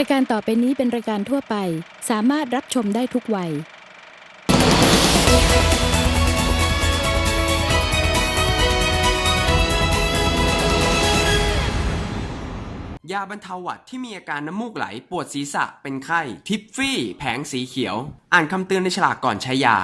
รายการต่อไปนี้เป็นรายการทั่วไป สามารถรับชมได้ทุกวัย ยาบรรเทาหวัดที่มีอาการน้ำมูกไหล ปวดศีรษะเป็นไข้ ทิฟฟี่ แผงสีเขียว อ่านคำเตือนในฉลากก่อนใช้ยา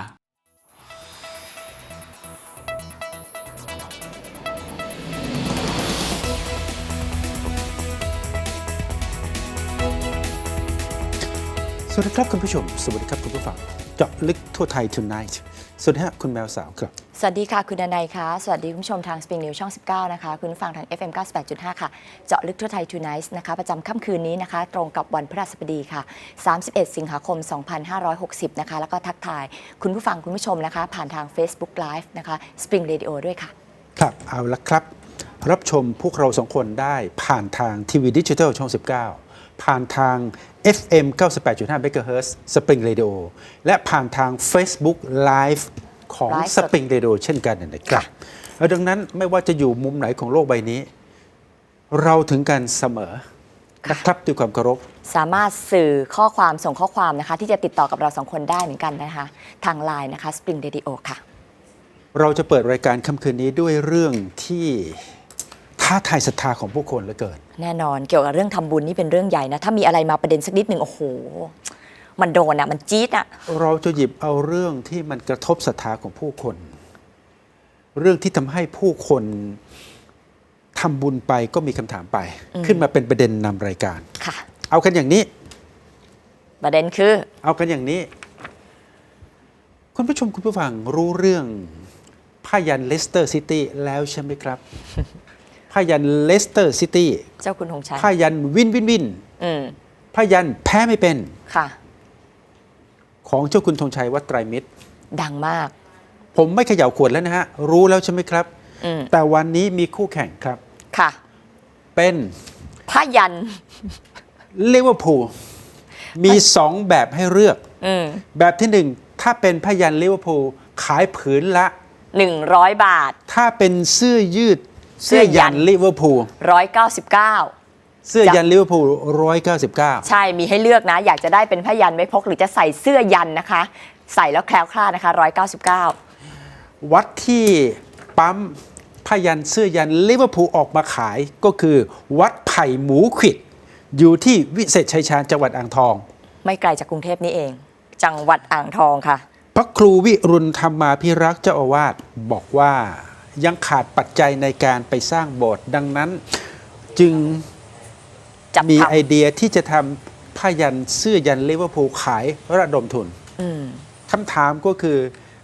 วัสดีครับคุณผู้ชม สวัสดีครับคุณผู้ฟังเจาะลึกทั่วไทย tonight สวัสดีครับคุณแมวสาวครับ สวัสดีค่ะ คุณดนัยค่ะ สวัสดีคุณผู้ชมทาง Spring News ช่อง 19 นะคะ คุณผู้ฟังทาง FM 98.5 ค่ะ เจาะลึกทั่วไทย Tonight นะคะ ประจำค่ำคืนนี้นะคะ ตรงกับวันพฤหัสบดีค่ะ 31 สิงหาคม 2560 นะคะ แล้วก็ทักทาย คุณผู้ฟังคุณผู้ชมนะคะ ผ่านทาง Facebook Live นะคะ Spring Radio ด้วยค่ะ ครับ เอาละครับ รับชมพวกเราสองคนได้ผ่านทางทีวีดิจิทัลช่อง 19 ผ่านทาง FM 98.5 MHz Spring Radio และผ่านทาง Facebook Live ของ Live สด Spring Radio เช่นกันนะครับแล้วดังนั้นไม่ว่าจะอยู่มุมไหนของโลกใบนี้ เราถึงกันเสมอนะครับด้วยความเคารพ สามารถสื่อข้อความส่งข้อความนะคะ ที่จะติดต่อกับเราสองคนได้เหมือนกันนะคะ ทาง Line นะคะ Spring Radio ค่ะ เราจะเปิดรายการค่ำคืนนี้ด้วยเรื่องที่ ท้าทายศรัทธาของผู้คนเหลือเกิน แน่นอนเกี่ยวกับเรื่องทำบุญนี่เป็นเรื่องใหญ่นะ ถ้ามีอะไรมาประเด็นสักนิดหนึ่งโอ้โห มันโดนอะมันจี๊ดอะเราจะหยิบเอาเรื่องที่มันกระทบศรัทธาของผู้คน เรื่องที่ทำให้ผู้คนทำบุญไปก็มีคำถามไปอืมขึ้นมาเป็นประเด็นนำรายการค่ะ เอากันอย่างนี้ ประเด็นคือ เอากันอย่างนี้ คุณผู้ชมคุณผู้ฟังรู้เรื่องผ้ายันเลสเตอร์ซิตี้แล้วใช่ไหมครับ ผ้ายันเลสเตอร์ซิตี้เจ้าคุณธงชัยผ้ายันวินวินวินอืมผ้ายันแพ้ไม่เป็นค่ะ ของเจ้าคุณธงชัยวัดไตรมิตร ดังมาก ผมไม่เขย่าขวดแล้วนะฮะ รู้แล้วใช่ไหมครับอืมแต่วันนี้มีคู่แข่งครับค่ะ เป็นผ้ายันลิเวอร์พูลมีสองแบบให้เลือกอืมแบบที่หนึ่งถ้าเป็นผ้ายันลิเวอร์พูลขายผืนละหนึ่งร้อยบาท ถ้าเป็นเสื้อยืด เสื้เสื้ออยัยันนลิเวอร์พูลร้อยเก้าสิบเก้าเสื้อยันลิเวอร์พูลร้อยเก้าสิบเก้าใช่มีให้เลือกนะ อยากจะได้เป็นผ้ายันไว้พกหรือจะใส่เสื้อยันนะคะ ใส่แล้วแคล้วคลาดนะคะร้อยเก้าสิบเก้าวัดที่ปั๊มผ้ายันเสื้อยันลิเวอร์พูลออกมาขายก็คือ วัดไผ่หมูขวิด อยู่ที่วิเศษชัยชาญจังหวัดอ่างทอง ไม่ไกลจากกรุงเทพนี่เอง จังหวัดอ่างทองค่ะ พระครูวิรุณธรรมาพิรักษ์เจ้าอาวาสบอกว่า ยังขาดปัจจัยในการไปสร้างโบสถ์ดังนั้นจึงจับมีทไอเดียที่จะทำผ้ายันเสื้อยันลิเวอร์พูลขายระดมทุนำอืมคำถามก็คือ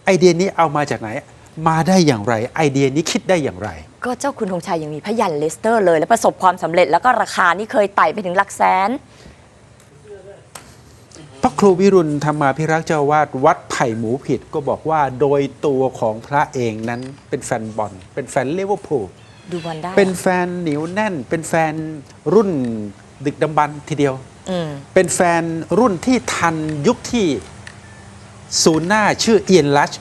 ไอเดียนี้เอามาจากไหน มาได้อย่างไร ไอเดียนี้คิดได้อย่างไร ก็เจ้าคุณธงชัยยังมีพยันเลสเตอร์เลย และประสบความสำเร็จแล้วก็ราคานี่เคยไต่ไปถึงหลักแสน พระครูวิรุณธรรมาพิรักษ์เจ้าอาวาดวัดไผ่หมูผิดก็บอกว่าโดยตัวของพระเองนั้นเป็นแฟนบอล เป็นแฟนลิเวอร์พูลดูบอลได้เป็นแฟนเหนียวแน่น เป็นแฟนรุ่นดึกดำบรรพ์ทีเดียวอืมเป็นแฟนรุ่นที่ทันยุคที่ศูนย์หน้าชื่อเอียนลัช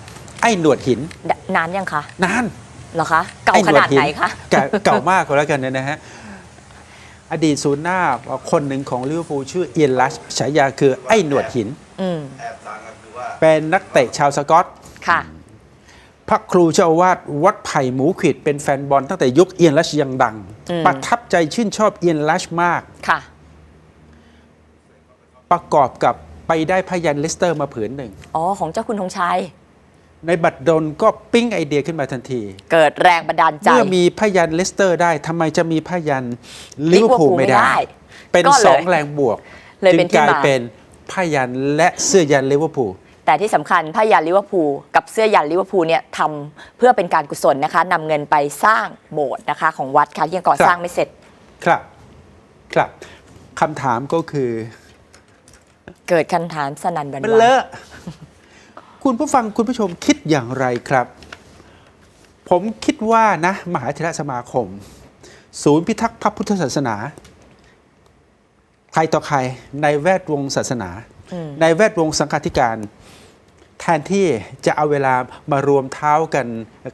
ไอ้หนวดหินดนานยังคะ นาน เหรอคะ เก่าอ้ขนาดไหนคะเก่าเก่ามากก็แล้วกันเนยนะฮะ อดีตศูนย์หน้าคนหนึ่งของลิเวอร์พูลชื่อเอียนลัชฉายาคือไอ้หนวดหินอืมเป็นนักเตะชาวสกอตค่ะพระครูเจ้าอาวาดวัดไผ่หมูขวิดเป็นแฟนบอลตั้งแต่ยุคเอียนลัชยังดังอืมประทับใจชื่นชอบเอียนลัชมากค่ะ ประกอบกับไปได้พยันเลสเตอร์มาผืนหนึ่ง อ๋อ ของเจ้าคุณธงชัย ในบัตรดลก็ปิ้งไอเดียขึ้นมาทันที เกิดแรงบันดาลใจ เมื่อมีพยันเลสเตอร์ได้ทำไมจะมีพยันลิเวอร์พูล Liverpool ไม่ได้ไม่ได้ เป็นก็เลยสองแรงบวกเลยจึเป็นงที่กลายมาเป็นพยันและเสื้อยันลิเวอร์พูลแต่ที่สำคัญผ้ายันลิเวอร์พูลกับเสื้อยันลิเวอร์พูลเนี่ยทำเพื่อเป็นการกุศลนะคะนำเงินไปสร้างโบสถ์นะคะ ของวัดค่ะที่ยังก่อสร้างไม่เสร็จ ครับ ครับคำถามก็คือ เกิดคำถามสนั่นหวันมันไหวเลอะ คุณผู้ฟังคุณผู้ชมคิดอย่างไรครับ ผมคิดว่านะมหาเถรสมาคม ศูนย์พิทักษ์พระพุทธศาสนา ใครต่อใครในแวดวงศาสนาอืมในแวดวงสังฆาธิการ แทนที่จะเอาเวลามารวมเท้ากัน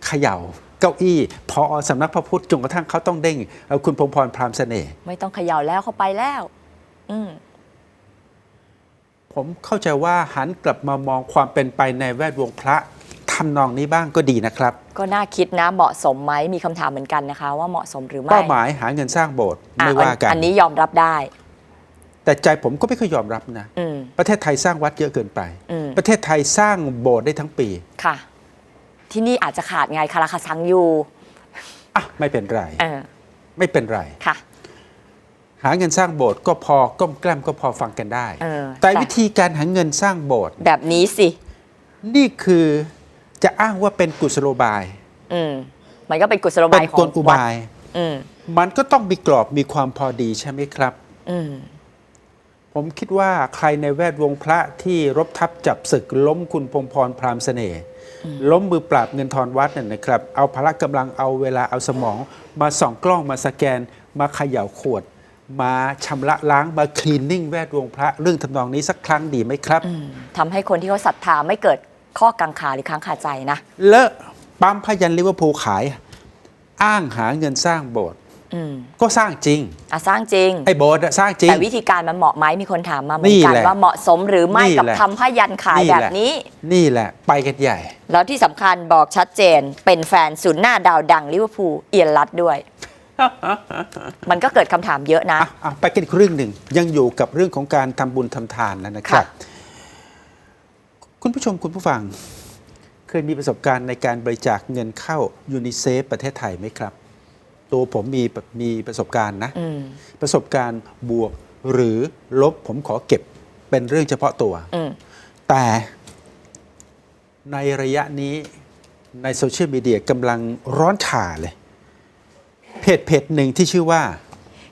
เขย่าเก้าอี้พอสำนักพระพุทธจนกระทั่งเขาต้องเด้งเอาคุณพงพรพรามเสน่ห์ไม่ต้องเขย่าแล้วเข้าไปแล้ว อืม ผมเข้าใจว่าหันกลับมามองความเป็นไปในแวดวงพระทำนองนี้บ้างก็ดีนะครับ ก็น่าคิดนะเหมาะสมไหมมีคำถามเหมือนกันนะคะ ว่าเหมาะสมหรือไม่เป้าหมายหาเงินสร้างโบสถ์อะไม่ว่ากัน อันนี้ยอมรับได้ แต่ใจผมก็ไม่เคยยอมรับนะอืมประเทศไทยสร้างวัดเยอะเกินไปอืมประเทศไทยสร้างโบสถ์ได้ทั้งปีค่ะ ที่นี่อาจจะขาดไงคาราคาซังอยู่อะไม่เป็นไรเออไม่เป็นไรค่ะ หาเงินสร้างโบสถ์ก็พอก้มแกล้มก็พอฟังกันได้ เออแต่แต่วิธีการหาเงินสร้างโบสถ์แบบนี้สิ นี่คือจะอ้างว่าเป็นกุศโลบาย อืมมันก็เป็นกุศโลเป็บานยขกอลงอุวัดบาย อืมมันก็ต้องมีกรอบมีความพอดีใช่ไหมครับ อืมผมคิดว่าใครในแวดวงพระที่รบทับจับศึกล้มคุณพงพรพรามเสน่ห์ล้มมือปราบเงินทอนวัดนั่นนะครับ เอาพละกำลังเอาเวลาเอาสมอง มาส่องกล้องมาสแกนมาเขย่าขวด มาชำระล้างมาคลีนนิ่งแวดวงพระเรื่องทำนองนี้สักครั้งดีไหมครับทำให้คนที่เขาศรัทธาไม่เกิดข้อกังขาหรือค้างคาใจนะเลอะปั๊มพยันลิเวอร์พูลขาย อ้างหาเงินสร้างโบสถ์อืมก็สร้างจริง อะสร้างจริง ไอ้โบสถ์อะสร้างจริง แต่วิธีการมันเหมาะไหมมีคนถามมาเหมือนนี่กันแหละว่าเหมาะสมหรือไม่นี่กับแหละทำผ้ายันขายนี่แบแหบละนี้ นี่แหละไปกันใหญ่ แล้วที่สำคัญบอกชัดเจนเป็นแฟนศูนย์หน้าดาวดังลิเวอร์พูลเอียนรัดด้วย มันก็เกิดคำถามเยอะนะ อะอะไปกันอีกเรื่องหนึ่งยังอยู่กับเรื่องของการทำบุญทำทานนะนะครับ ค่ะคุณผู้ชมคุณผู้ฟัง เคยมีประสบการณ์ในการบริจาคเงินเข้ายูนิเซฟประเทศไทยไหมครับ ตัวผมมีมีประสบการณ์นะ อืม ประสบการณ์บวกหรือลบผมขอเก็บเป็นเรื่องเฉพาะตัว อืม แต่ในระยะนี้ในโซเชียลมีเดียกำลังร้อนฉ่าเลย เพจเพจหนึ่งที่ชื่อว่า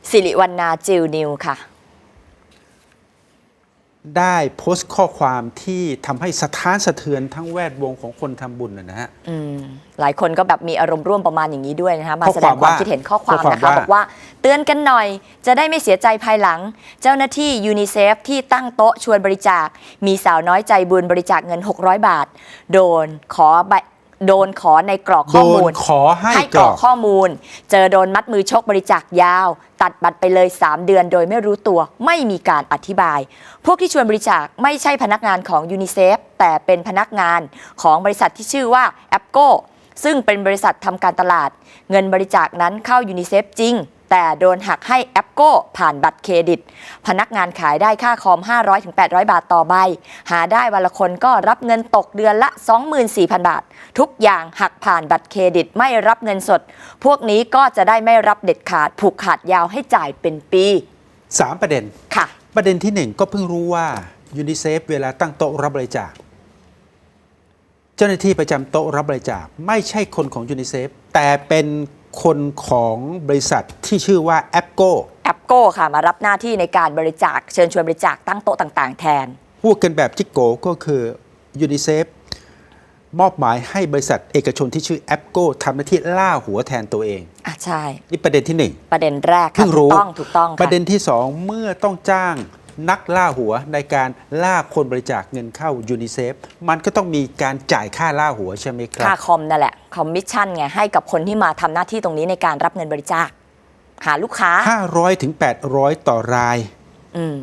สิริวัณนาจิวนิวค่ะ ได้โพสต์ข้อความที่ทำให้สะท้านสะเทือนทั้งแวดวงของคนทำบุญนะนะฮะ อืมหลายคนก็แบบมีอารมณ์ร่วมประมาณอย่างนี้ด้วยนะคะมาข้อแสคดวางมความว่าคิดเห็นข้อความข้อความนะคะว่า บอกว่าเตือนกันหน่อย จะได้ไม่เสียใจภายหลัง เจ้าหน้าที่ยูนิเซฟที่ตั้งโต๊ะชวนบริจาค มีสาวน้อยใจบุญบริจาคเงิน 600 บาท โดนขอใบ โดนขอในกรอกข้อมูล โดนขอให้ให้กกรรออกกข้อมูล เจอโดนมัดมือชกบริจาคยาว ตัดบัตรไปเลย 3 เดือนโดยไม่รู้ตัวไม่มีการอธิบาย พวกที่ชวนบริจาคไม่ใช่พนักงานของยูนิเซฟแต่เป็นพนักงานของบริษัทที่ชื่อว่าแอปโกซึ่งเป็นบริษัททำการตลาด เงินบริจาคนั้นเข้ายูนิเซฟจริง แต่โดนหักให้แอปโกผ่านบัตรเครดิต พนักงานขายได้ค่าคอม 500-800 บาทต่อใบ หาได้วันละคนก็รับเงินตกเดือนละ 24,000 บาท ทุกอย่างหักผ่านบัตรเครดิตไม่รับเงินสด พวกนี้ก็จะได้ไม่รับเด็ดขาดผูกขาดยาวให้จ่ายเป็นปี 3 ประเด็นค่ะ ประเด็นที่หนึ่งก็เพิ่งรู้ว่ายูนิเซฟเวลาตั้งโต๊ะรับบริจาคเจ้าหน้าที่ประจำโต๊ะรับบริจาคไม่ใช่คนของยูนิเซฟแต่เป็น คนของบริษัทที่ชื่อว่าแอปโกแอปโก้ค่ะมารับหน้าที่ในการบริจาคเชิญชวนบริจาคตั้งโต๊ะต่าง ๆ แทน พูดกันแบบจิกโกก็คือยูนิเซฟมอบหมายให้บริษัทเอกชนที่ชื่อแอปโกทำหน้าที่ล่าหัวแทนตัวเอง อะใช่ นี่ประเด็นที่หนึ่ง ประเด็นแรกค่ะเพิ่งถูรู้กต้องถูกต้องค่ะประเด็นที่สองเมื่อต้องจ้าง นักล่าหัวในการล่าคนบริจาคเงินเข้ายูนิเซฟมันก็ต้องมีการจ่ายค่าล่าหัวใช่ไหมครัค่าบคอมนั่นแหละคอมมิชชั่นไงให้กับคนที่มาทำหน้าที่ตรงนี้ในการรับเงินบริจาค หาลูกค้า 500ถึง800 ต่อราย อืม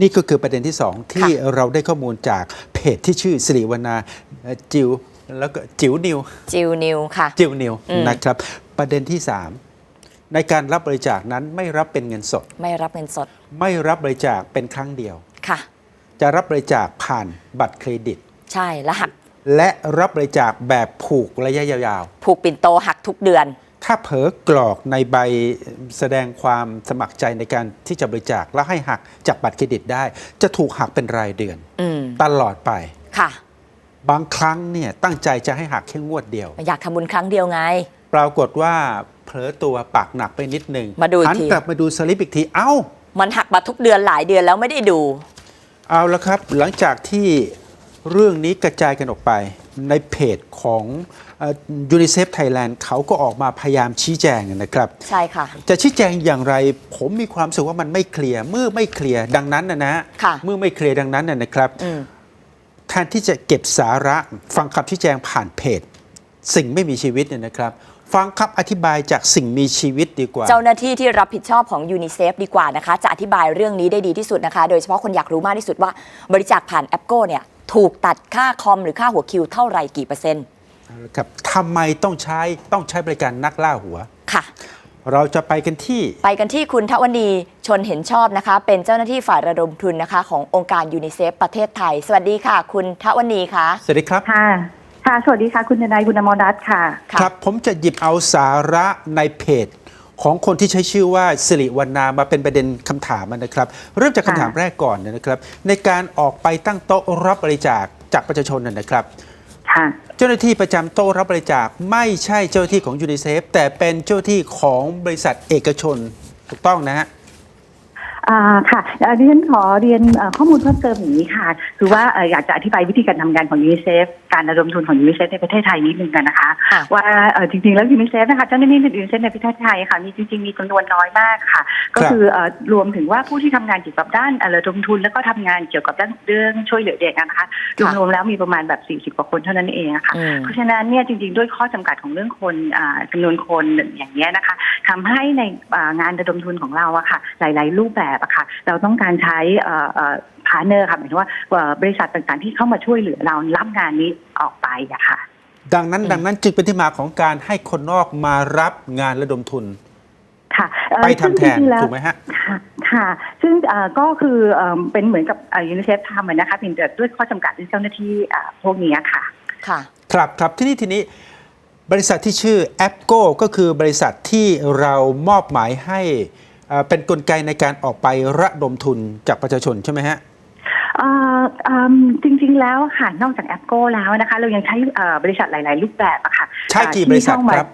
นี่ก็คือประเด็นที่สองที่เราได้ข้อมูลจากเพจที่ชื่อสิริวนาเอ่อจิวแล้วก็จิ๋วนิวจิวนิวค่ะจิวนิวอืมนะครับ ประเด็นที่สาม ในการรับบริจาคนั้นไม่รับเป็นเงินสด ไม่รับเงินสด ไม่รับบริจาคเป็นครั้งเดียว ค่ะ จะรับบริจาคผ่านบัตรเครดิต ใช่แล้วหัก และรับบริจาคแบบผูกระยะยาวผูกปิ่นโตหักทุกเดือน ๆ ถ้าเผลอกรอกในใบแสดงความสมัครใจในการที่จะบริจาคแล้วให้หักจากบัตรเครดิตได้ จะถูกหักเป็นรายเดือน อืม ตลอดไป ค่ะ บางครั้งเนี่ยตั้งใจจะให้หักแค่งวดเดียว อยากทำบุญครั้งเดียวไง ปรากฏว่า เผลอตัวปากหนักไปนิดหนึ่งมาดูอีกหันที กลับมาดูสลิปอีกทีเอ้า มันหักมาทุกเดือนหลายเดือนแล้วไม่ได้ดู เอาละครับหลังจากที่เรื่องนี้กระจายกันออกไปในเพจของยูนิเซฟไทยแลนด์เขาก็ออกมาพยายามชี้แจงนะครับ ใช่ค่ะ จะชี้แจงอย่างไรผมมีความรู้สึกว่ามันไม่เคลียร์เมื่อไม่เคลียร์ดังนั้นนะนะค่ะ เมื่อไม่เคลียร์ดังนั้นนะนะครับ อืม แทนที่จะเก็บสาระฟังคำชี้แจงผ่านเพจ สิ่งไม่มีชีวิตเนี่ยนะครับ ฟังคำอธิบายจากสิ่งมีชีวิตดีกว่า เจ้าหน้าที่ที่รับผิดชอบของยูนิเซฟดีกว่านะคะ จะอธิบายเรื่องนี้ได้ดีที่สุดนะคะ โดยเฉพาะคนอยากรู้มากที่สุดว่า บริจาคผ่านแอปโก้เนี่ยถูกตัดค่าคอมหรือค่าหัวคิวเท่าไหร่กี่เปอร์เซ็นต์ครับทำไมต้องใช้ต้องใช้บริการนักล่าหัวค่ะ เราจะไปกันที่ ไปกันที่คุณทวณีชนเห็นชอบนะคะ เป็นเจ้าหน้าที่ฝ่ายระดมทุนนะคะ ขององค์การยูนิเซฟประเทศไทย สวัสดีค่ะ คุณทวณีคะสวัสดีครับค่ะ ค่ะ สวัสดีค่ะ คุณทนายคุณอมรรัตน์ค่ะค่ะ ครับ ผมจะหยิบเอาสาระในเพจ ของคนที่ใช้ชื่อว่าสิริวรรณามาเป็นประเด็นคำถามนะครับ เริ่มจากคำถามค่ะแรกก่อนนะครับ ในการออกไปตั้งโต๊ะรับบริจาคจากประชาชนนะนะครับ ค่ะ เจ้าหน้าที่ประจำโต๊ะรับบริจาคไม่ใช่เจ้าหน้าที่ของยูนิเซฟแต่เป็นเจ้าหน้าที่ของบริษัทเอกชนถูกต้องนะฮะ อ่าค่ะเอ่อดิฉันขอเรียนเอ่อข้อมูลเพิ่มเติมอย่างนี้ค่ะ คือว่าเอ่ออยากจะอธิบายวิธีการทำงานของยูนิเซฟการระดมทุนของยูนิเซฟในประเทศไทยนิดนึงกันนะคะ ค่ะ ว่าเอ่อจริงๆแล้วยูนิเซฟนะคะเจ้าหน้าที่ยูนิเซฟในประเทศไทยค่ะมีจริงๆมีจำนวนน้อยมากค่ะ ก็คือเอ่อรวมถึงว่าผู้ที่ทำงานเกี่ยวกับด้านเอ่อระดมทุน แล้วก็ทำงานเกี่ยวกับด้านเรื่องช่วยเหลือเด็กนะคะค่ะ รวมๆแล้วมีประมาณแบบ 40กว่าคนเท่านั้นเองอะค่ะ อืม เพราะฉะนั้นเนี่ยจริงๆด้วยข้อจำกัดของเรื่องคนอ่าจำานวนคนอย่างเนี้ยนะคะทำให้ในอ่างานระดมทุนของเราอะค่ะ หลาย ๆ รูปแบบอะค่ะเราต้องการใช้พาร์เนอร์ค่ะหมายถึงว่าเอ่อบริษัทต่างๆที่เข้ามาช่วยเหลือเรารับงานนี้ออกไปอะค่ะ ดังนั้นอืมดังนั้นจึงเป็นที่มาของการให้คนนอกมารับงานระดมทุนค่ะเอ่อไปทำแทนซึ่งจริงๆแล้วถูกไหมฮะค่ะค่ะซึ่งเอ่อก็คือเอ่อเป็นเหมือนกับยูนิเซฟทำอะนะคะเพียงแต่ด้วยข้อจำกัดที่เจ้าหน้าที่อ่าพวกนี้ค่ะ ค่ะ ครับครับที่นี่ทีนี้บริษัทที่ชื่อแอปโกก็คือบริษัทที่เรามอบหมายให้ เอ่อเป็นนกลไกในการออกไประดมทุนจากประชาชนใช่ไหมฮะเอ่ออืมจริง ๆ แล้วค่ะนอกจากแอปโก้แล้วนะคะ เรายังใช้เอ่อบริษัทหลาย ๆ รูปแบบอะค่ะใช้กี่บริษัทครับ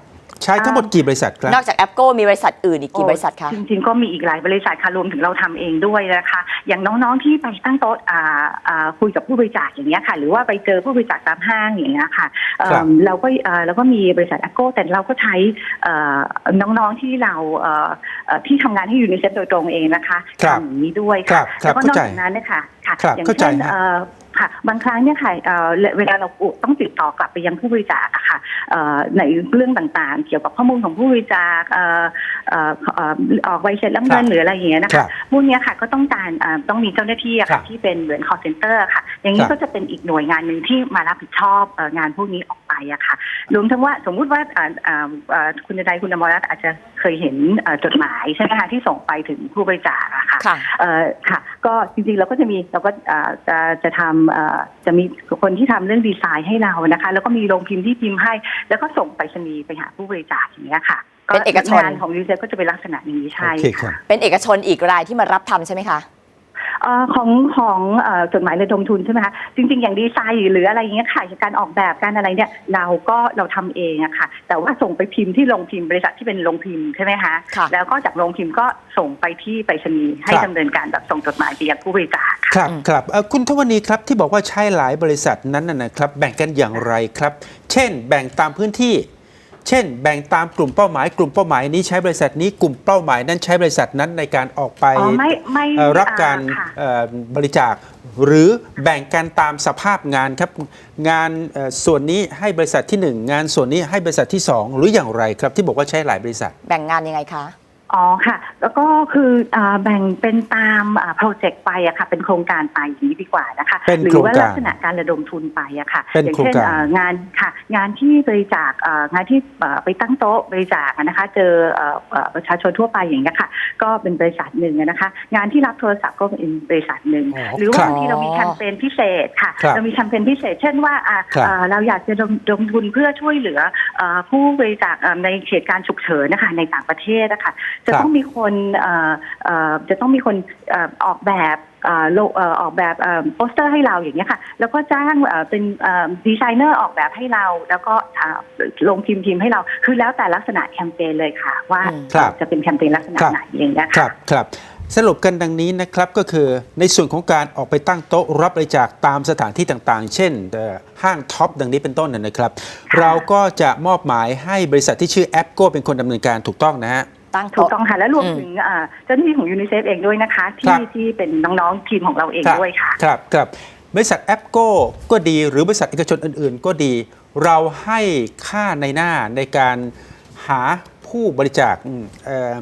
ใช้ทั้งหมดกี่บริษัทครับ นอกจากแอปโก้มีบริษัทอื่นอีกกี่บริษัทคะจริงๆก็มีอีกหลายบริษัทค่ะรวมถึงเราทำเองด้วยนะคะ อย่างน้องๆที่ไปตั้งโต๊ะอ่าอ่าคุยกับผู้บริจาคอย่างเงี้ยค่ะ หรือว่าไปเจอผู้บริจาคตามห้างอย่างเงี้ยค่ะเอิ่มครับเราก็เอ่อเราก็มีบริษัทแอปโก้แต่เราก็ใช้เอ่อน้องๆที่เราเอ่อเอ่อที่ทำงานให้ยูนิเซฟโดยตรงเองนะคะครับทำอย่างนี้ด้วยครัค่ะบครับแล้วก็นอกเข้าใจจากนั้นเนยคะค่ะครับอย่างเข้าใจเช่นฮะเอ่อ ค่ะบางครั้งเนี่ยค่ะเอ่อเวลาเราต้องติดต่อกลับไปยังผู้บริจาคอะค่ะเอ่อในเรื่องต่างๆ เกี่ยวกับข้อมูลของผู้บริจาคเอ่อเอ่อเอ่อออกใบเสร็จรับเงินหรืออะไรอย่างเงี้ยนะครัคะบ พวกเนี้ยค่ะก็ต้องการเอ่อต้องมีเจ้าหน้าที่อะครัค่ะบที่เป็นเหมือน call center ค่ะ อย่างคนี้รับ ก็จะเป็นอีกหน่วยงานหนึ่งที่มารับผิดชอบเอ่องานพวกนี้ออกไปอะค่ะ รวมทั้งว่าสมมุติว่าอ่าอ่าอ่าคุณใดคุณอมรรัตน์อาจจะเคยเห็นเอ่อจดหมายใช่ไหมคะที่ส่งไปถึงผู้บริจาคอะค่ะ ค่ะ เอ่อค่ะก็จริงๆเราก็จะมีเราก็เอ่อจะจะทำเอ่อจะมีคนที่ทำเรื่องดีไซน์ให้เรานะคะ แล้วก็มีโรงพิมพ์ที่พิมพ์ให้ แล้วก็ส่งไปรษณีย์ไปหาผู้บริจาคอย่างเงี้ยค่ะเป็นเอกชนงานของยูเซฟก็จะเป็นลักษณะอย่างนี้ใช่โอเคครับค่ะเป็นเอกชนอีกรายที่มารับทำใช่ไหมคะ เอ่อของของเอ่อจดหมายระดมทุนใช่ไหมคะจริง ๆ อย่างดีไซน์หรืออะไรอย่างเงี้ยค่ะการออกแบบการอะไรเนี่ยเราก็เราทำเองอะค่ะ แต่ว่าส่งไปพิมพ์ที่โรงพิมพ์บริษัทที่เป็นโรงพิมพ์ใช่ไหมคะค่ะ แล้วก็จากโรงพิมพ์ก็ส่งไปที่ไปรษณีย์ให้ครับ ดำเนินการแบบส่งจดหมายไปยังผู้บริจาคค่ะ ครับอืมครับเอ่อคุณทวณีครับที่บอกว่าใช้หลายบริษัทนั้นนะนะครับ แบ่งกันอย่างไรครับ เช่น แบ่งตามพื้นที่ เช่น แบ่งตามกลุ่มเป้าหมาย กลุ่มเป้าหมายนี้ใช้บริษัทนี้กลุ่มเป้าหมายนั้นใช้บริษัทนั้นในการออกไปอ๋อไม่ไม่เอ่อรับการอ่ค่ะเอ่อบริจาค หรือแบ่งกันตามสภาพงานครับงานเอ่อส่วนนี้ให้บริษัทที่หนึ่งงานส่วนนี้ให้บริษัทที่สองหรืออย่างไรครับที่บอกว่าใช้หลายบริษัท แบ่งงานยังไงคะ อ๋อค่ะ แล้วก็คืออ่าแบ่งเป็นตามโปรเจกต์ไปอะค่ะ เป็นโครงการไปอย่างนี้ดีกว่านะคะ เป็นหรืโครงว่าการลักษณะการระดมทุนไปอะค่ะ เป็นอย่างโครงเช่นการ อ่างานค่ะ งานที่บริจาคอ่างานที่เอ่อไปตั้งโต๊ะบริจาคอะนะคะ เจอเอ่อเอ่อประชาชนทั่วไปอย่างนี้ยค่ะ ก็เป็นบริษัทหนึ่งอะนะคะ งานที่รับโทรศัพท์ก็เป็นบริษัทหนึ่ง อ๋อหรือว่าครับบางทีเรามีแคมเปญพิเศษค่ะ ครับเรามีแคมเปญพิเศษ เช่นว่าอ่าครับ เอ่อเราอยากจะระดมทุนเพื่อช่วยเหลือเอ่อผู้บริจาคเอ่อในเหตุการณ์ฉุกเฉินนะคะในต่างประเทศนะคะจะครับต้องมีคนเอ่อเอ่อจะต้องมีคนเอ่อออกแบบเอ่อโลเอ่อออกแบบเอ่อโปสเตอร์ให้เราอย่างเงี้ยค่ะ แล้วก็จ้างเอ่อเป็นเอ่อดีไซเนอร์ออกแบบให้เรา แล้วก็อ่าลงพิมพ์พิมพ์ให้เรา คือแล้วแต่ลักษณะแคมเปญเลยค่ะ ว่าอืมครับจะเป็นแคมเปญลักษณะครับไหนอย่างเงี้ยครัค่ะบครับสรุปกันดังนี้นะครับก็คือในส่วนของการออกไปตั้งโต๊ะรับบริจาคตามสถานที่ต่างๆ เช่นเอ่อห้างท็อปดังนี้เป็นต้นนะนะครับค่ะเราก็จะมอบหมายให้บริษัทที่ชื่อแอปโกเป็นคนดำเนินการถูกต้องนะฮะ ตั้งถูกโต๊ะ ต้องค่ะและรวมอืมถึงอ่าเจ้าหน้าที่ของยูนิเซฟเองด้วยนะคะ ครัที่บ ที่เป็นน้องๆทีมของเราเองครับด้วยค่ะ ครับครับบริษัทแอปโกก็ดีหรือบริษัทเอกชนอื่น ๆ ก็ดี เราให้ค่าในหน้าในการหาผู้บริจาคอืมเอ่อ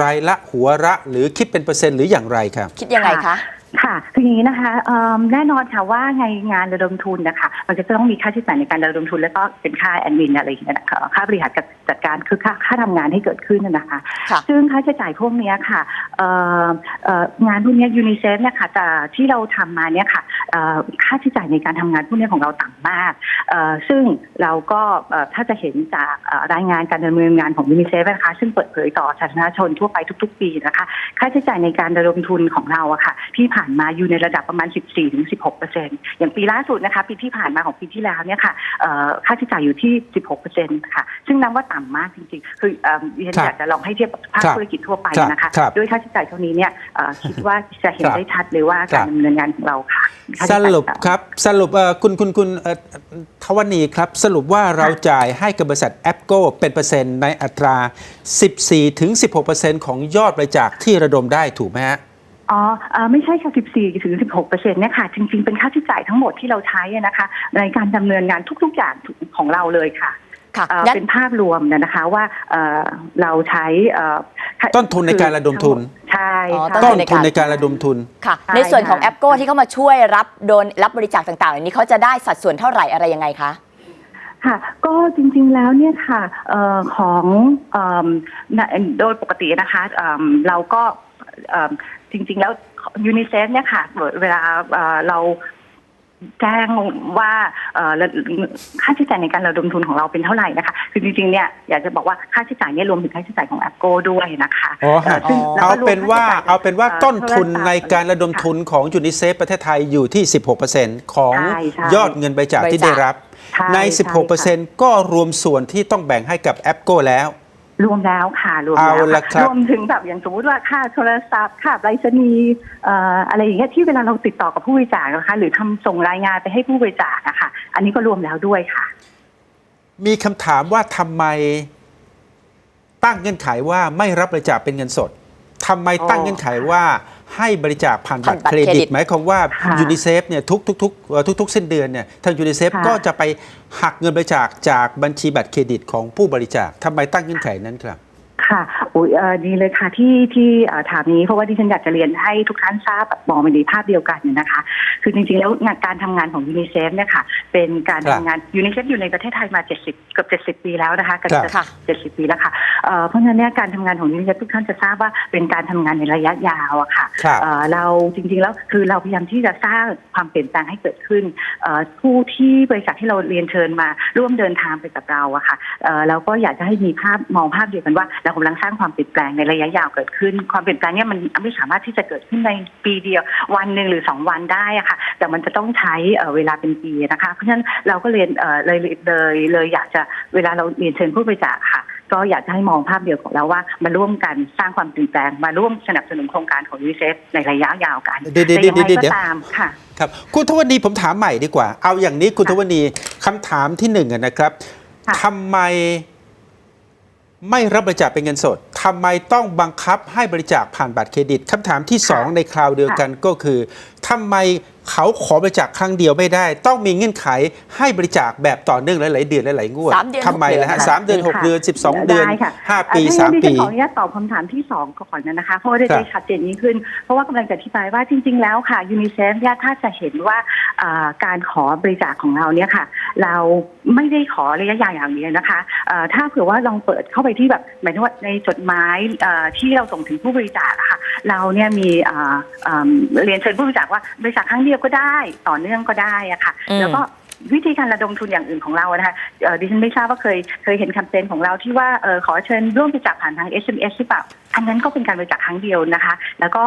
รายละหัวละหรือคิดเป็นเปอร์เซ็นต์หรืออย่างไรครับ คิดยังไงคะ ค่ะคืออย่างนี้นะคะเอิ่มแน่นอนค่ะว่าไงงานระดมทุนนะคะมันจะต้องมีค่าใช้จ่ายในการระดมทุน แล้วก็เป็นค่าแอดมินอะไรอย่างเงี้ยนะคะค่าบริหาร จัดการคือค่าค่าทำงานให้เกิดขึ้นนะนะคะ ค่ะ ซึ่งค่าใช้จ่ายพวกเนี้ยค่ะเอ่อเอ่องานพวกเนี้ยูนิเซฟเนี่ยค่ะแต่ที่เราทำมาเนี่ยค่ะเอ่อค่าใช้จ่ายในการทำงานพวกเนี้ยของเราต่ำมากเอ่อซึ่งเราก็เอ่อถ้าจะเห็นจากเอ่อรายงานการดำเนินงานของยูนิเซฟนะคะ ซึ่งเปิดเผยต่อสาธารณชนทั่วไปทุก ๆ ปีนะคะ ค่าใช้จ่ายในการระดมทุนของเราอะค่ะ ที่ผ่านมาอยู่ในระดับประมาณ 14-16เปอร์เซ็นอย่างปีล่าสุดนะคะ ปีที่ผ่านมาของปีที่แล้วเนี่ยค่ะเอ่อค่าใช้จ่ายอยู่ที่ 16เปอร์เซ็นค่ะ ซึ่งนับว่าต่ำมากจริงๆ คือเอ่อดิฉันครับอยากจะลองให้เทียบกับภาคครับธุรกิจทั่วไปนะคะครับด้วยค่าใช้จ่ายเท่านี้เนี่ยเอ่อคิดว่าจะเห็นครับได้ชัดเลยว่าครัการบดำเนินงานของเราค่ะค่าสใช้จ่ายรุปต่ำครับสรุปเอ่อคุณคุณคุณเอ่อทวนีครับ สรุปว่าเราจ่ายให้กับบริษัทแอปโกเป็นเปอร์เซ็นต์ในอัตรา 14-16%ของยอดบริจาคที่ระดมได้ถูกไหมฮะอ๋อเอ่อไม่ใช่ค่ะ14 ถึง 16เปอร์เซ็นต์เนี่ยค่ะ จริง ๆ เป็นค่าใช้จ่ายทั้งหมดที่เราใช้อะนะคะ ในการดำเนินงานทุก ๆ อย่างของเราเลยค่ะ ค่ะเอ่องั้น เป็นภาพรวมนะคะว่าเอ่อเราใช้เอ่อต้นทุนในการระดมทุน ใช่ อ๋อใช่ต้นทุนในการระดมทุน ค่ะ ใช่ในส่วนของค่ะ แอปโก้ที่เข้ามาช่วยรับโดนรับบริจาคต่างๆอย่างนี้เขาจะได้สัดส่วนเท่าไหร่อะไรยังไงคะ ค่ะก็จริงๆแล้วเนี่ยค่ะเอ่อของเอิ่มนะโดยปกตินะคะเอิ่มเราก็เอิ่มจริงๆแล้วยูนิเซฟเนี่ยค่ะเวลาเอ่อเรา แจ้งว่าเอ่อระค่าใช้จ่ายในการระดมทุนของเราเป็นเท่าไหร่นะคะ คือจริงๆเนี่ยอยากจะบอกว่าค่าใช้จ่ายเนี่ยรวมถึงค่าใช้จ่ายของแอปโกด้วยนะคะอ๋อฮะเซึ่งแล้วเอาก็รมเป็นว่าค่ใช้จ่ยเอาเป็นว่าอ่อต้นทุนโทรศัพท์ในการระดมทุนของยูนิเซฟประเทศไทยอยู่ที่ 16%ของใช่ใช่ยอดเงินบริจาคที่ได้รับใช่ในใช่ค่ะ16%ก็รวมส่วนที่ต้องแบ่งให้กับแอปโกแล้ว รวมแล้วค่ะรวมเอาแล้วละครับ รวมถึงแบบอย่างสมมติว่าค่าโทรศัพท์ค่าไปรษณีย์เอ่ออะไรอย่างเงี้ยที่เวลาเราติดต่อกับผู้บริจาคนะคะ หรือทำส่งรายงานไปให้ผู้บริจาคอะค่ะ อันนี้ก็รวมแล้วด้วยค่ะ มีคำถามว่าทำไมตั้งเงื่อนไขว่าไม่รับบริจาคเป็นเงินสดทำไมตั้งเงื่อนไขว่า ให้บริจาคผ่านบัตรผ่านบัตรเครเครดิดิตตหมายความว่าค่ะยูนิเซฟเนี่ยทุกทุกๆเอ่อทุกๆสิ้นเดือนเนี่ยทางยูนิเซฟค่ะก็จะไปหักเงินบริจาคจากบัญชีบัตรเครดิตของผู้บริจาคทำไมตั้งเงื่อนไขนั้นครับค่ะอุยเอ่อดีเลยค่ะที่ที่เอ่อถามนี้เพราะว่าดิฉันอยากจะเรียนให้ทุกท่านทราบแบบมองไปในภาพเดียวกันเนี่ยนะคะ คือจริงๆแล้วงานการทำงานของยูนิเซฟเนี่ยค่ะเป็นการครับทำงานยูนิเซฟอยู่ในประเทศไทยมา 70 เกือบ70 ปีแล้วนะคะเกือบครับจะค่ะ70 ปีแล้วค่ะเอ่อเพราะฉะนั้นเนี่ยการทำงานของยูนิเซฟทุกท่านจะทราบว่าเป็นการทำงานในระยะยาวอะค่ะครับเอ่อเราจริงๆแล้วคือเราพยายามที่จะสร้างความเปลี่ยนแปลงให้เกิดขึ้นเอ่อผู้ที่บริษัทที่เราเรียนเชิญมาร่วมเดินทางไปกับเราอะค่ะเอ่อเราก็อยากจะให้มีภาพมองภาพเดียวกันว่าเรากำลังสร้างความเปลี่ยนแปลงในระยะยาวเกิดขึ้น ความเปลี่ยนแปลงเนี่ยมันไม่สามารถที่จะเกิดขึ้นในปีเดียว วันหนึ่งหรือสองวันได้อะค่ะ แต่มันจะต้องใช้เอ่อเวลาเป็นปีนะคะ เพราะฉะนั้นเราก็เรียนเอ่อเลยเลยเลยอยากจะเวลาเราเรียนเชิญผู้บริจาคค่ะก็อยากจะให้มองภาพเดียวของเราว่ามาร่วมกันสร้างความเปลี่ยนแปลงมาร่วมสนับสนุนโครงการของยูนิเซฟในระยะยาวกันเดี๋ยวแต่ยังไงเดี๋ยวเดี๋ก็ยวตามค่ะครับคุณทวนีผมถามใหม่ดีกว่า เอาอย่างนี้คุณค่ะทวนีคำถามที่หนึ่งอะนะครับค่ะทำไมไม่รับบริจาคเป็นเงินสด ทำไมต้องบังคับให้บริจาคผ่านบัตรเครดิตคำถามที่สองในคราวเดียวกันก็คือทำไมเขาขอบริจาคครั้งเดียวไม่ได้ ต้องมีเงื่อนไขให้บริจาคแบบต่อเนื่องหลาย ๆ เดือนหลาย ๆ งวดสามเดือนทำไมล่ะฮะหกเดือนสามเดือนหกค่ะเดือนสิบสองเดือนได้ค่ะห้าปีอะสามงั้นดิฉันปีขออนุญาตตอบคำถามที่สองก่อนนะคะ เพราะว่าได้ครับได้ชัดเจนยิ่งขึ้น เพราะว่ากำลังจะอธิบายว่าจริง ๆ แล้วค่ะยูนิเซฟเนี่ยถ้าจะเห็นว่าอ่าการขอบริจาคของเราเนี่ยค่ะ เราไม่ได้ขอระยะยาวอย่างเดียวนะคะเอ่อถ้าเผื่อว่าลองเปิดเข้าไปที่แบบหมายถึงว่าในจดหมายเอ่อที่เราส่งถึงผู้บริจาคอะค่ะ เราเนี่ยมีอ่าอ่าเรียนเชิญผู้บริจาคว่าบริจาคครั้งเดียวก็ได้ต่อเนื่องก็ได้อะค่ะอืมแล้วก็วิธีการระดมทุนอย่างอื่นของเราอะนะคะเอ่อดิฉันไม่ทราบว่าเคยเคยเห็นแคมเปญของเราที่ว่าเออขอเชิญร่วมบริจาคผ่านทาง SMS หรือเปล่า อันนั้นก็เป็นการบริจาคครั้งเดียวนะคะ แล้วก็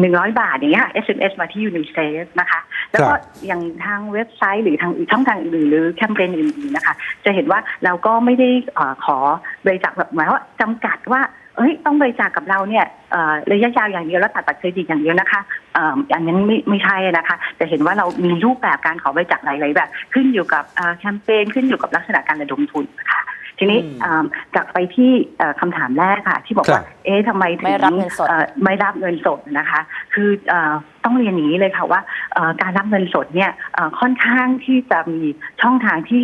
หนึ่งร้อยบาทอย่างเงี้ย SMS มาที่ยูนิเซฟนะคะ แล้วก็อย่างทางเว็บไซต์หรือทางอีกช่องทางอื่นๆหรือแคมเปญอื่นๆนะคะ จะเห็นว่าเราก็ไม่ได้เอ่อขอบริจาคแบบหมายว่าจำกัดว่า เอ้ยต้องบริจาคกับเราเนี่ยเอ่อระยะยาวอย่างเดียวแล้วตัดบัตรเครดิตอย่างเดียวนะคะเอ่ออันนั้นไม่ไม่ใช่นะคะจะเห็นว่าเรามีรูปแบบการขอบริจาคหลายๆแบบ ขึ้นอยู่กับเอ่อแคมเปญขึ้นอยู่กับลักษณะการระดมทุนค่ะทีนี้อืมเอ่อกลับไปที่เอ่อคำถามแรกค่ะ ที่บอกว่าครับเอ๊ะทำไมถึงไม่รับเงินสดอ่อไม่รับเงินสดนะคะ คือเออต้องเรียนอย่างนี้เลยค่ะว่าเอ่อการรับเงินสดเนี่ยเอ่อค่อนข้างที่จะมีช่องทางที่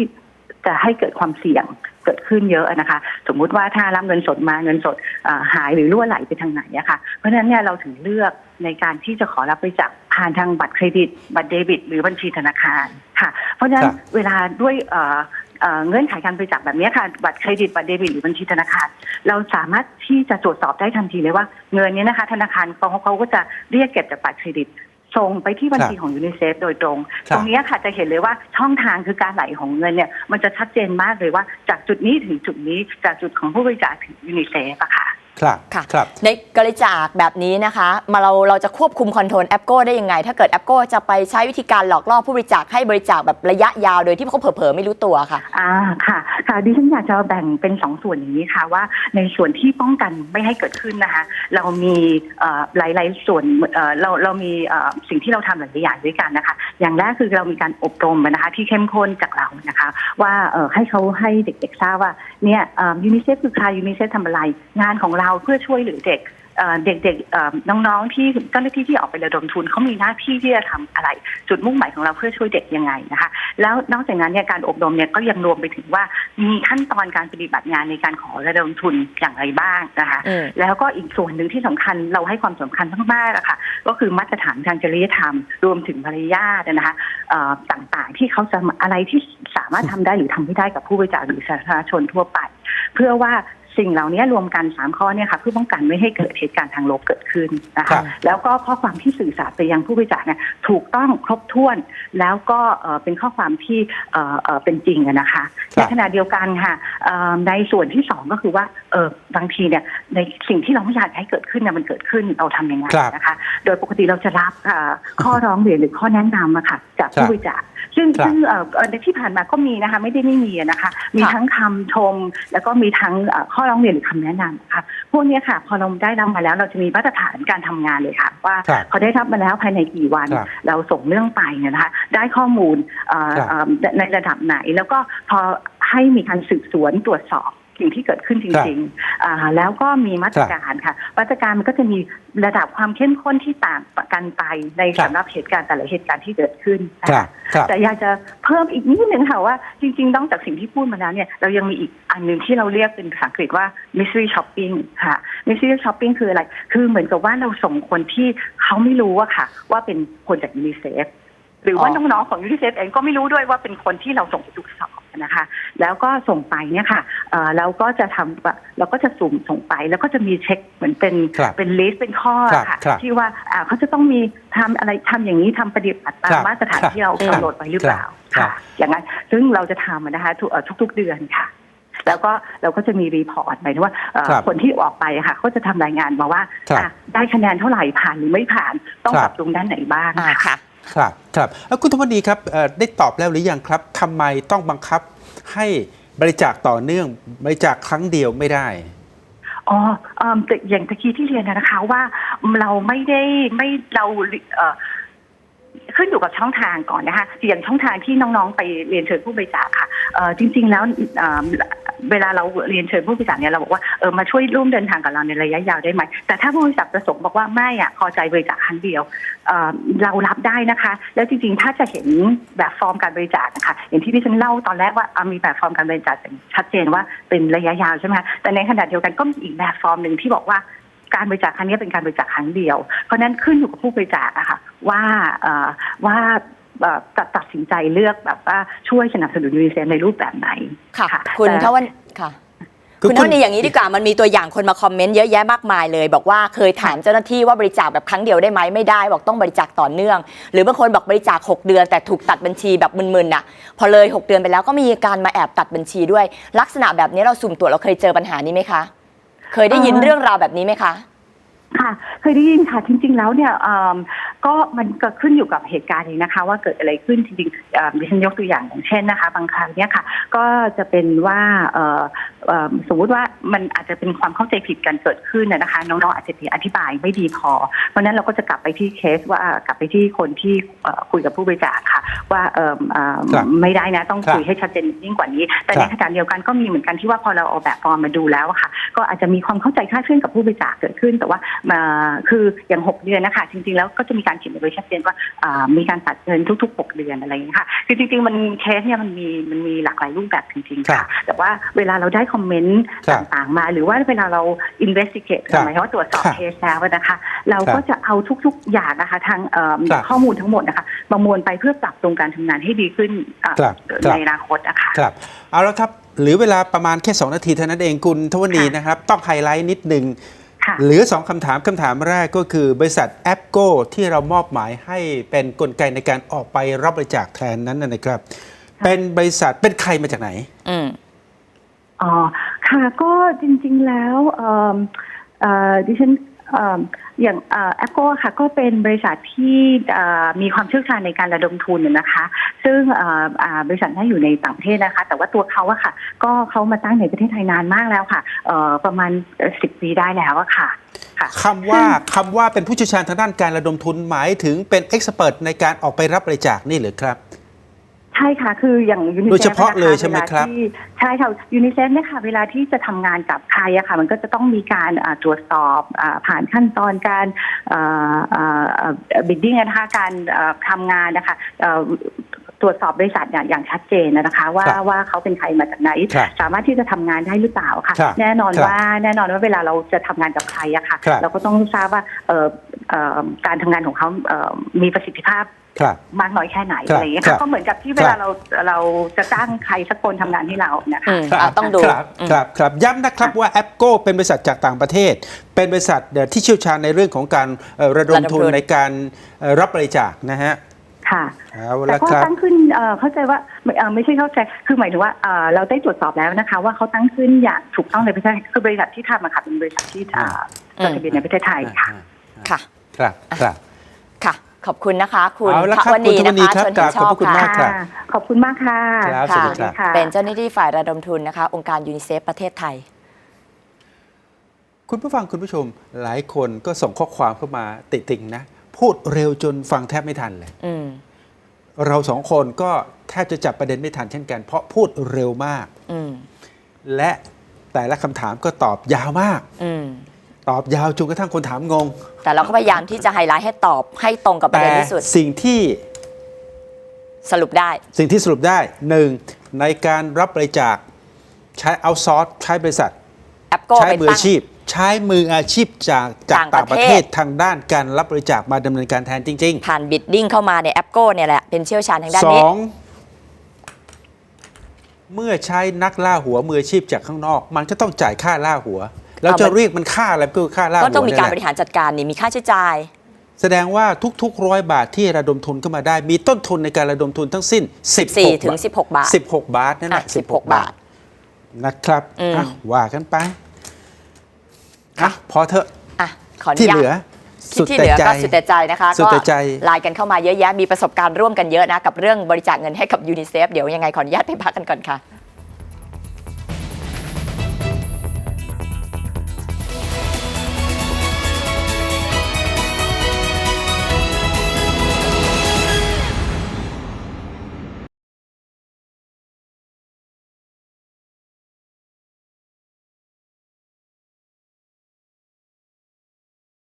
จะให้เกิดความเสี่ยงเกิดขึ้นเยอะนะคะ สมมุติว่าถ้ารับเงินสดมาเงินสดเอ่อหายหรือรั่วไหลไปทางไหนอะค่ะเพราะฉะนั้นเนี่ยเราถึงเลือกในการที่จะขอรับบริจาคผ่านทางบัตรเครดิต บัตรเดบิต หรือบัญชีธนาคารค่ะ เพราะฉะนั้คนรับเวลาด้วยเอ่อเอ่อเงื่อนไขการบริจาคแบบนี้ค่ะ บัตรเครดิต บัตรเดบิต หรือบัญชีธนาคาร เราสามารถที่จะตรวจสอบได้ทันทีเลยว่าเงินเนี้นะคะ ธนาคารเขาเขาก็จะเรียกเก็บจากบัตรเครดิต ส่งไปที่บัญชีของยูนิเซฟโดยตรงครับตรงนี้ค่ะจะเห็นเลยว่าช่องทางคือการไหลของเงินเนี่ย มันจะชัดเจนมากเลยว่าจากจุดนี้ถึงจุดนี้จากจุดของผู้บริจาคถึงยูนิเซฟอะค่ะ ครับค่ะครับ ในบริจาคแบบนี้นะคะ มาเราเราจะควบคุมคอนโทรลแอปโก้ได้ยังไง ถ้าเกิดแอปโก้จะไปใช้วิธีการหลอกล่อผู้บริจาคให้บริจาคแบบระยะยาวโดยที่เขาเผลอๆไม่รู้ตัวค่ะ อ่าค่ะค่ะดิฉันอยากจะแบ่งเป็นสองส่วนอย่างนี้ค่ะว่าในส่วนที่ป้องกันไม่ให้เกิดขึ้นนะคะ เรามีเอ่อหลายๆส่วนเอ่อเราเรามีเอ่อสิ่งที่เราทำหลายๆอย่างด้วยกันนะคะ อย่างแรกคือเรามีการอบรมนะคะที่เข้มข้นจากเรานะคะ ว่าเอ่อให้เขาให้เด็กๆทราบว่าเนี่ยยูนิเซฟคือใครยูนิเซฟทำอะไรงานของเราเพื่อช่วยเหลือเด็กเอ่อเด็กๆเอ่อน้องๆที่เจ้าหน้าที่ที่ออกไประดมทุนเขามีหน้าที่ที่จะทำอะไร จุดมุ่งหมายของเราเพื่อช่วยเด็กยังไงนะคะ แล้วนอกจากนั้นเนี่ยการอบรมเนี่ยก็ยังรวมไปถึงว่ามีขั้นตอนการปฏิบัติงานในการขอระดมทุนอย่างไรบ้างนะคะอืมแล้วก็อีกส่วนหนึ่งที่สำคัญเราให้ความสำคัญมากๆอะค่ะก็คือมาตรฐานทางจริยธรรม รวมถึงมารยาทนะคะเอ่อต่างๆที่เขาจะอะไรที่สามารถทำได้หรือทำไม่ได้กับผู้บริจาคหรือสาธารณชนทั่วไป เพื่อว่า สิ่งเหล่านี้รวมกัน 3 ข้อเนี่ยค่ะเพื่อป้องกันไม่ให้เกิดเหตุการณ์ทางลบเกิดขึ้นนะครัคะบแล้วก็ข้อความที่สื่อสารไปยังผู้บริจาคเนี่ยถูกต้องครบถ้วน แล้วก็เอ่อเป็นข้อความที่เอ่อเอ่อเป็นจริงอะนะคะคในรับขณะเดียวกันค่ะเอ่อในส่วนที่สองก็คือว่าเออบางทีเนี่ยในสิ่งที่เราไม่อยากให้เกิดขึ้นเนี่ยมันเกิดขึ้นเราทำยังไงครับนะคะ โดยปกติเราจะรับเอ่อข้อร้องเรียนหรือข้อแนะนำอะค่ะจากครับผู้บริจาคซึ่งครับซึ่งเอ่อเอ่อในที่ผ่านมาก็มีนะคะ ไม่ได้ไม่มีอะนะคะ มีค่ะทั้งคำชม แล้วก็มีทั้งเอ่อข้อร้องเรียนหรือคำแนะนำค่ะพวกเนี้ยค่ะ พอเราได้รับมาแล้วเราจะมีมาตรฐานการทำงานเลยค่ะ ว่าครับพอได้รับมาแล้วภายในกี่วันครับเราส่งเรื่องไปเนี่ยนะคะได้ข้อมูลเอ่อครับเอ่อในระดับไหน แล้วก็พอให้มีการสืบสวนตรวจสอบ สิ่งที่เกิดขึ้นจริงๆอ่าแล้วก็มีมาตรการค่ะ มาตรการมันก็จะมีระดับความเข้มข้นที่ต่างกันไปในครับสำหรับเหตุการณ์แต่ละเหตุการณ์ที่เกิดขึ้นนะครัคะบครับแต่อยากจะเพิ่มอีกนิดนึงค่ะว่าจริงๆนอกจากสิ่งที่พูดมาแล้วเนี่ยเรายังมีอีกอันหนึ่งที่เราเรียกเป็นภาษาอังกฤษว่า mystery shopping ค่ะ mystery shopping คืออะไร คือเหมือนกับว่าเราส่งคนที่เขาไม่รู้อะค่ะ ว่าเป็นคนจากยูนิเซฟหรือว่าอ๋อน้องๆของยูนิเซฟเองก็ไม่รู้ด้วยว่าเป็นคนที่เราส่งไปตรวจสอบ นะคะ แล้วก็ส่งไปเนี่ยค่ะเอ่อเราก็จะทำว่าเราก็จะสุ่มส่งไป แล้วก็จะมีเช็คเหมือนเป็นครับเป็นลิสต์เป็นข้อครับค่ะ ครับที่ว่าอ่าเขาจะต้องมีทำอะไรทำอย่างนี้ทำปฏิบัติตาครัมบมาตรฐานครับที่เราครับกำหนดไว้หรือเปล่าครับ ค่ะ อย่างนั้นซึ่งเราจะทำอะนะคะทุกเอ่อทุกๆเดือนค่ะ แล้วก็เราก็จะมีรีพอร์ตหมายถึงว่าเอ่อครับคนที่ออกไปอะค่ะเขาจะทำรายงานมาว่าครับอะได้คะแนนเท่าไหร่ผ่านหรือไม่ผ่านต้องครับ ปรับปรุงด้านไหนบ้างอ่าค่ะ ค ครับครับเอ่อคุณธมณีครับได้ตอบแล้วหรือยังครับทำไมต้องบังคับให้บริจาคต่อเนื่องบริจาคครั้งเดียวไม่ได้อ๋อเอิ่มแต่อย่างตะกี้ที่เรียนนะคะว่าเราไม่ได้ไม่เราเขึ้นอยู่กับช่องทางก่อนนะคะอย่างช่องทางที่น้องๆ ไปเรียนเชิญผู้บริจาคค่ะจริง ๆ แล้ว เวลาเราเรียนเชิญผู้บริจาคเนี่ยเราบอกว่าเออมาช่วยร่วมเดินทางกับเราในระยะยาวได้ไหมแต่ถ้าผู้บริจาคประสงค์บอกว่าไม่อะพอใจบริจาคครั้งเดียวเเรารับได้นะคะ แล้วจริงๆถ้าจะเห็นแบบฟอร์มการบริจาคนะคะอย่างที่ดิฉันเล่าตอนแรกว่ามีแบบฟอร์มการบริจาคชัดเจนว่าเป็นระยะยาวใช่ไหมคะแต่ในขณะเดียวกันก็มีอีกแบบฟอร์มหนึ่งที่บอกว่าการบริจาคครั้งนี้เป็นการบริจาคครั้งเดียว เพราะนั้นขึ้นอยู่กับผู้บริจาคอะค่ะว่าว่า ตัดตัดสินใจเลือกแบบว่าช่วยสนับสนุนยูนิเซฟในรูปแบบไหนค่ะค่ะคุณแต่ทวันค่ะคือคุณคุเท่าณนี้อย่างนี้ดีกว่ามันมีตัวอย่างคนมาคอมเมนต์เยอะแยะมากมายเลย บอกว่าเคยถามเจ้าหน้าที่ว่าบริจาคแบบครั้งเดียวได้ไหมไม่ได้ บอกต้องบริจาคต่อเนื่อง หรือบางคนบอกบริจาค 6 เดือน แต่ถูกตัดบัญชีแบบมึนๆน่ะ พอเลย 6 เดือนไปแล้วก็มีการมาแอบตัดบัญชีด้วย ลักษณะแบบนี้เราสุ่มตรวจเราเคยเจอปัญหานี้ไหมคะ เคยได้ยินเรื่องราวแบบนี้ไหมคะ ค่ะเคยได้ยินค่ะจริง ๆ แล้วเนี่ยเอิ่มก็มันก็ขึ้นอยู่กับเหตุการณ์เองนะคะ ว่าเกิดอะไรขึ้นจริงๆเอ่อดิฉันยกตัวอย่างอย่างเช่นนะคะ บางครั้งเนี่ยค่ะ ก็จะเป็นว่าเอ่อเอ่อสมมุติว่ามันอาจจะเป็นความเข้าใจผิดกันเกิดขึ้นนะนะคะ น้องๆอาจจะอธิบายไม่ดีพอ เพราะฉะนั้นเราก็จะกลับไปที่เคสว่ากลับไปที่คนที่เอ่อคุยกับผู้บริจาคค่ะ ว่าเอิ่มเอิ่มครับไม่ได้นะต้องครับคุยให้ชัดเจนยิ่งกว่านี้ แต่ครัในบขณะเดียวกันก็มีเหมือนกันที่ว่าพอเราเอาแบบฟอร์มมาดูแล้วอะค่ะ ก็อาจจะมีความเข้าใจคลาดเคลื่อนกับผู้บริจาคเกิดขึ้นแต่ว่ามาคืออย่าง 6 เดือนนะคะจริงๆแล้วก็จะมีการเขียนไว้ชัดเจนว่าอ่ามีการตัดเงินทุก ๆ 6 เดือนอะไรอย่างนี้ยค่ะคือจริงๆมันเคสเนี่ยมันมีมันมีหลากหลายรูปแบบจริงๆครัค่ะบแต่ว่าเวลาเราได้คอมเมนต์ครับต่างๆมา หรือว่าเวลาเรา investigate ครับหมายถึงว่าตรวจสอบครับเคสแล้วนะคะ เราครับก็จะเอาทุกๆอย่างนะคะทางเอิ่มครับข้อมูลทั้งหมดนะคะประมวลไปเพื่อปรับตรงการทำงานให้ดีขึ้นอ่าครับครับในอนาคตนะคะครับเอาละครับเหรือเวลาประมาณแค่ 2 นาทีเท่านั้นเองคุณทวนีค่ะนะครับ ต้องไฮไลท์นิดหนึ่งค่ะเหลือ 2คำถามคำถามแรกก็คือบริษัทแอปโกที่เรามอบหมายให้เป็นกลไกในการออกไปรับบริจาคแทนนั้นนะนะครับ เป็นบริษัทเป็นใครมาจากไหนอืมอ๋อค่ะก็จริง ๆแล้วเอิ่มเอ่อดิฉัน เอิ่มอย่างแอปโก้ค่ะก็เป็นบริษัทที่เอ่อมีความเชี่ยวชาญในการระดมทุนนะคะ ซึ่งเอ่ออ่าบริษัทนั้นอยู่ในต่างประเทศนะคะ แต่ว่าตัวเขาอะค่ะ ก็เขามาตั้งในประเทศไทยนานมากแล้วค่ะเอ่อประมาณสิบปีได้แล้วอะค่ะค่ะคำว่าคำว่าเป็นผู้เชี่ยวชาญทางด้านการระดมทุนหมายถึงเป็นเอ็กซ์เพรสในการออกไปรับบริจาคนี่หรือครับ ช่ค่ะคืออย่างยูนิเซฟโดยเฉพาะเลยใช่ไหมครับใช่ค่ะยูนิเซฟเนี่ยค่ะเวลาที่จะทำงานกับใครอะค่ะ มันก็จะต้องมีการอ่าตรวจสอบอาผ่านขั้นตอนการบิดดิ้งนะคะการอ่าทำงานนะคะเอ่อ ตรวจสอบบริษัทอย่างอย่างชัดเจนนะคะ ว่าครับว่าเขาเป็นใครมาจากไหนครับสามารถที่จะทำงานได้หรือเปล่าค่ะครับแน่นอนครับว่าแน่นอนว่าเวลาเราจะทำงานกับใครอะค่ะครับเราก็ต้องทราบว่าเอ่อเอ่อการทำงานของเขาเอ่อมีประสิทธิภาพครับมากน้อยแค่ไหนครับอะไรอย่างเงี้ยครัค่ะบก็เหมือนกับที่เวลาเราเราจะจ้างใครสักคนทำงานให้เรานะคะอืมอะต้องดูครับอืมครับครับย้ำนะครับว่าแอปโกเป็นบริษัทจากต่างประเทศ เป็นบริษัทเอ่อที่เชี่ยวชาญในเรื่องของการเอ่อระดมระดมทุทุนนในการเอ่อรับบริจาคนะฮะ ค่ะเอาแต่ละก็ครับ ตั้งขึ้นเอ่อเข้าใจว่าไม่เอ่อไม่ใช่เข้าใจคือหมายถึงว่าเอ่อเราได้ตรวจสอบแล้วนะคะ ว่าเขาตั้งขึ้นอย่างถูกต้องในประเทศไทยคือบริษัทที่ทำอะค่ะเป็นบริษัทที่อ่าจดทะเบียนในประเทศไทยค่ะ ค่ะ ครับครับ ค่ะ ขอบคุณนะคะ คุณเอาละพครับระวณีคุณนะพระวณีคะครับชนเห็นชอบขอบพระคุณค่ะมาก ครับขอบคุณมากค่ะ ครับสวัสดีครับะเป็นเจ้าหน้าที่ฝ่ายระดมทุนนะคะ องค์การยูนิเซฟประเทศไทย คุณผู้ฟังคุณผู้ชมหลายคนก็ส่งข้อความเข้ามาติติงนะ พูดเร็วจนฟังแทบไม่ทันเลยอืมเราสองคนก็แทบจะจับประเด็นไม่ทันเช่นกัน เพราะพูดเร็วมากอืมและแต่ละคำถามก็ตอบยาวมากอืมตอบยาวจนกระทั่งคนถามงง แต่เราก็พยายามที่จะไฮไลท์ให้ตอบให้ตรงกับประแต่เด็นที่สุดสิ่งที่สรุปได้ สิ่งที่สรุปได้หนึ่งในการรับบริจาคใช้เอาซอร์สใช้บริษัทแอปโก้ใช้ไปมือตั้อางชีพ ใช้มืออาชีพจากจากต่างต่างปประระเทเทศ ศทางด้านการรับบริจาคมาดำเนินการแทนจริง ผ่านบิดดิ้งเข้ามาในแอปโก้เนี่ยแหละ เป็นเชี่ยวชาญทางด้านๆสนี้องเมื่อใช้นักล่าหัวมืออาชีพจากข้างนอก มันก็ต้องจ่ายค่าล่าหัวเราจะเอามันเรียกมันค่าอะไรก็คือค่าล่าหัวก็ต้องมีการบนี่ริแหละหารจัดการนี่มีค่าใช้จ่าย แสดงว่าทุกๆร้อยบาทที่ระดมทุนเข้ามาได้ มีต้นทุนในการระดมทุนทั้งสิ้น4ถึง16บาท 16 บาทนั่นแหอะละ16 บาท นะครับอืมอะว่ากันไป อะพอเถอะอะขออนุที่ญาเหลือตสุดที่แต่เหลือใจก็สุดแต่ใจนะคะสุดแต่ใจไลน์กันเข้ามาเยอะแยะมีประสบการณ์ร่วมกันเยอะนะ กับเรื่องบริจาคเงินให้กับยูนิเซฟเดี๋ยวยังไงขออนุญาตไปพักกันก่อนค่ะ